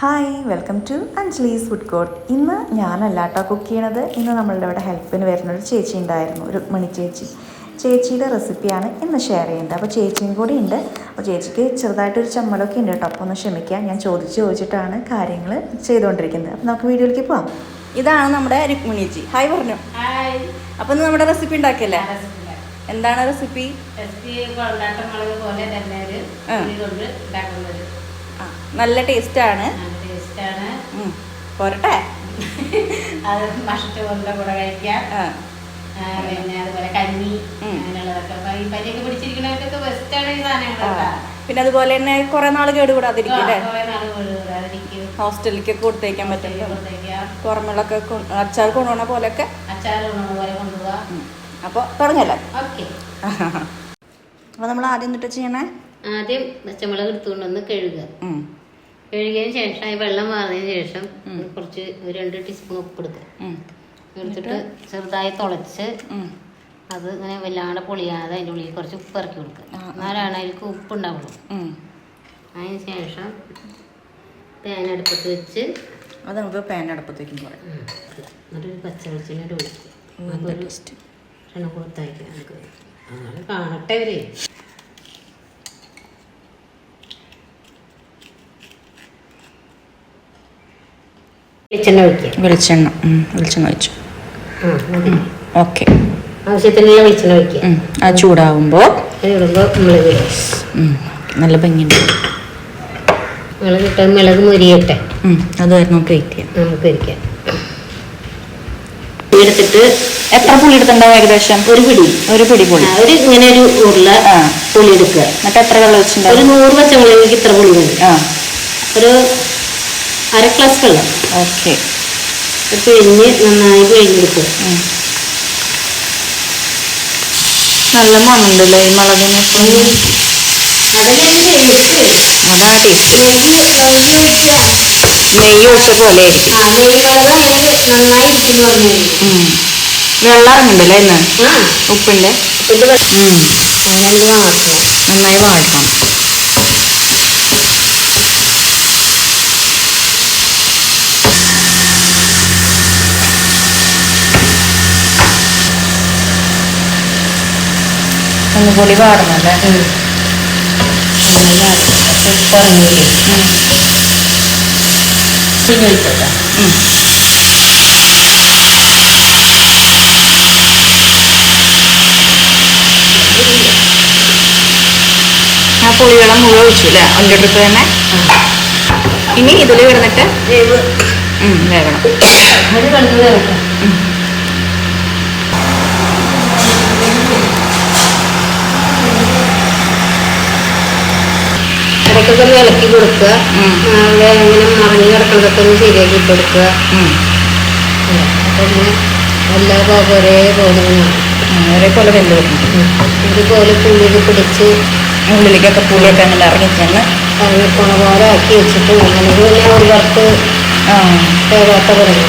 Hi welcome to Anjali's food court ഇന്ന് ഞാനല്ല കേട്ടോ കുക്ക് ചെയ്യണത്. ഇന്ന് നമ്മളുടെ ഇവിടെ ഹെൽപ്പിന് വരുന്ന ഒരു ചേച്ചി ഉണ്ടായിരുന്നു ഒരു മണി ചേച്ചി. ചേച്ചിയുടെ റെസിപ്പിയാണ് ഇന്ന് ഷെയർ ചെയ്യുന്നത് അപ്പോൾ ചേച്ചിയും കൂടി ഉണ്ട്. അപ്പോൾ ചേച്ചിക്ക് ചെറുതായിട്ടൊരു ചമ്മലൊക്കെ ഉണ്ട് കേട്ടോ. അപ്പോൾ ഒന്ന് ക്ഷമിക്കാം. ഞാൻ ചോദിച്ച് ചോദിച്ചിട്ടാണ് കാര്യങ്ങൾ ചെയ്തുകൊണ്ടിരിക്കുന്നത്. അപ്പോൾ നമുക്ക് വീഡിയോയിലേക്ക് പോവാം. ഇതാണ് നമ്മുടെ രുക്മിണി ചേച്ചി. ഹായ് പറഞ്ഞു. അപ്പോൾ ഇന്ന് നമ്മുടെ റെസിപ്പി ഉണ്ടാക്കിയല്ലേ? എന്താണ് റെസിപ്പി റെസിപ്പി പോലെ തന്നെ ഒരു നല്ല ടേസ്റ്റാണ്. ആണ് ടേസ്റ്റാണ്. പോരട്ടെ. അത് മഷ്ടമുള്ള കൂടെ കഴിക്കാം പിന്നെ അതുപോലെ കഞ്ഞി. അങ്ങനെയുള്ളതൊക്കെ. ഈ പനിയൊക്കെ പിടിച്ചിരിക്കുന്നവർക്കൊക്കെ ബെസ്റ്റാണ് ഈ. സാധനങ്ങളൊക്കെ. പിന്നെ അതുപോലെ തന്നെ കുറെ നാൾ കേടുകൂടാതിരിക്കും അല്ലേ? കുറെ നാൾ വീഴുകാതിരിക്കും ഹോസ്റ്റലിലേക്ക് കൊടുത്തേക്കാൻ പറ്റില്ല പുറമുള്ളൊക്കെ അച്ചാർ കൊണ്ടുപോണ പോലെയൊക്കെ. അപ്പോൾ തുടങ്ങല്ലേ അപ്പൊ അപ്പോൾ നമ്മൾ ആദ്യം എന്നിട്ട് ചെയ്യണേ? ആദ്യം പച്ചമുളക് എടുത്തുകൊണ്ടൊന്ന് കഴുകുക. കഴുകിയതിന് ശേഷം ഈ വെള്ളം വാർന്നതിന് ശേഷം കുറച്ച് ഒരു രണ്ട് ടീസ്പൂൺ ഉപ്പ് എടുക്കുക എടുത്തിട്ട് ചെറുതായി തുളച്ച് അത് ഇങ്ങനെ വല്ലാണ്ട് പൊളിയാതെ അതിന്റെ ഉള്ളിൽ കുറച്ച് ഉപ്പ് ഇറക്കി കൊടുക്കുക. എന്നാലാണ് അതിലേക്ക് ഉപ്പ് ഉണ്ടാവുള്ളൂ. അതിന് ശേഷം പാൻ അടുപ്പത്ത് വെച്ച് അത് നമുക്ക് പാൻ അടുപ്പത്തേക്കും പറയാം. ഉം, എന്നിട്ടൊരു പച്ച വെളിച്ചെണ്ണ ഒഴിക്കുക അതൊരു ടേസ്റ്റ് എണ്ണ കൊടുത്തയക്കുക നമുക്ക് കാണട്ടെ അവർ വെളിച്ചെണ്ണ ഒഴിക്കുക വെളിച്ചെണ്ണ. വെളിച്ചെണ്ണ ഒഴിച്ചു. ഓക്കെ. ആവശ്യത്തിനുള്ള വെളിച്ചെണ്ണ ഒഴിക്കുക ആ ചൂടാവുമ്പോൾ മുളക് നല്ല ഭംഗിയുണ്ട്. മുളക് ഇട്ട് മുളക് മുരിയട്ടെ. അതായിരുന്നു നമുക്ക് വെയിറ്റ് ചെയ്യാം നമുക്ക് ഒരിക്കാം. എടുത്തിട്ട് എത്ര പുളി എടുത്തിട്ടുണ്ടാവും ഏകദേശം? ഒരു പിടി. ഒരു പിടി പുളി. ഒരു ഇങ്ങനെ ഒരു ഉരുള പുളി എടുക്കുക. എന്നിട്ട് എത്ര വെള്ളം ഒരു വെച്ചിട്ടുണ്ടാവും നൂറ് പച്ചമുളകിലേക്ക് ഇത്ര പുളി മതി. ഒരു അര ഗ്ലാസ് വെള്ളം ഓക്കെ പിഴിഞ്ഞ് നന്നായി പിഴിഞ്ഞെടുക്കും നല്ല മണമുണ്ടല്ലേ ഈ മുളകിന്? എടുത്ത് ടേസ്റ്റ് നെയ്യ് ഒഴിച്ച പോലെ. വെള്ളം ഇറങ്ങുന്നുണ്ടല്ലേ ഇന്ന്? ആ. ഉപ്പിന്റെ? ഇത് വെള്ളം. ഉം. നന്നായി വാടണം ഒന്നുകൂടി പൊളി നന്നായി വാട്ടണം ഉപ്പ് ഇറങ്ങിയില്ലേ പിന്നെ ഒഴിച്ചോട്ടെ ആ പുളിവെള്ളം മുഴുവൻ ഒഴിച്ചു അല്ലേ അതിന്റെ അടുത്ത് തന്നെ ഇനി ഇതിൽ കിടന്നിട്ട് വേവ്. ഉം, ഇടയ്ക്കൊക്കെ ഒന്ന് ഇളക്കി കൊടുക്കുക. അവിടെ ഇങ്ങനെ മറിഞ്ഞ് കിടക്കുന്നതൊക്കെ ഒന്ന് ശരിയാക്കി കൊടുക്കുക. അപ്പൊ എല്ലാ ഭാഗം ഒരേപോലെ ഒരേപോലെ വരുന്നുണ്ട് ഇതുപോലെ പുള്ളിയൊക്കെ പിടിച്ച് ഉള്ളിലേക്കൊക്കെ പുള്ളിയൊക്കെ അങ്ങനെ ഇറങ്ങി ചെന്ന് ഇറങ്ങിപ്പോണ പോലെ ആക്കി വെച്ചിട്ട് അങ്ങനെ പിന്നെ ഒരു വർക്ക് വേവാത്ത പറഞ്ഞു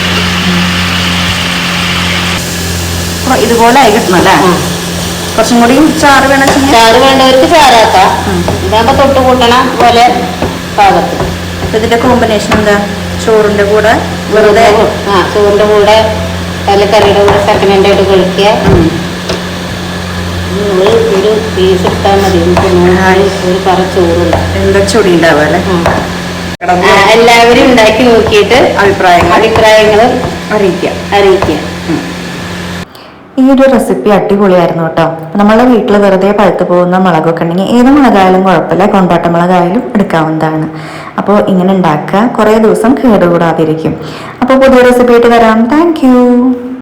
ഇതുപോലെ ആയി കിട്ടണം അല്ലേ? കുറച്ചും കൂടി ചാറ് വേണം ചാറ് വേണ്ടവർക്ക് ചാറാക്കാം. ഉം. ഇതാകുമ്പോ തൊട്ട് കൂട്ടണ പോലെ പാകത്ത് ഇതിന്റെ കോമ്പിനേഷൻ എന്താ? ചോറിന്റെ കൂടെ വെറുതെ ആ ചോറിന്റെ കൂടെ പല കറിയുടെ കൂടെ സെക്കൻഡ് ഹാൻഡ് ആയിട്ട് കഴിക്കുക. ഒരു പീസ് എടുത്താൽ മതി. ഒരു പറ ചോറുണ്ട് എന്താ ചൊടി ഉണ്ടാവുക എല്ലാവരും ഉണ്ടാക്കി നോക്കിയിട്ട് അഭിപ്രായങ്ങൾ അഭിപ്രായങ്ങൾ അറിയിക്കുക. അറിയിക്കുക. ഈ ഒരു റെസിപ്പി അടിപൊളിയായിരുന്നു കേട്ടോ. നമ്മളെ വീട്ടിൽ വെറുതെ പഴുത്തു പോകുന്ന മുളകൊക്കെ ഉണ്ടെങ്കിൽ ഏത് മുളകായാലും കുഴപ്പമില്ല. കൊണ്ടാട്ട മുളകായാലും എടുക്കാവുന്നതാണ്. അപ്പോൾ ഇങ്ങനെ ഉണ്ടാക്കുക. കുറേ ദിവസം കേടുകൂടാതിരിക്കും. അപ്പോൾ പുതിയ റെസിപ്പി ആയിട്ട് വരാം. താങ്ക്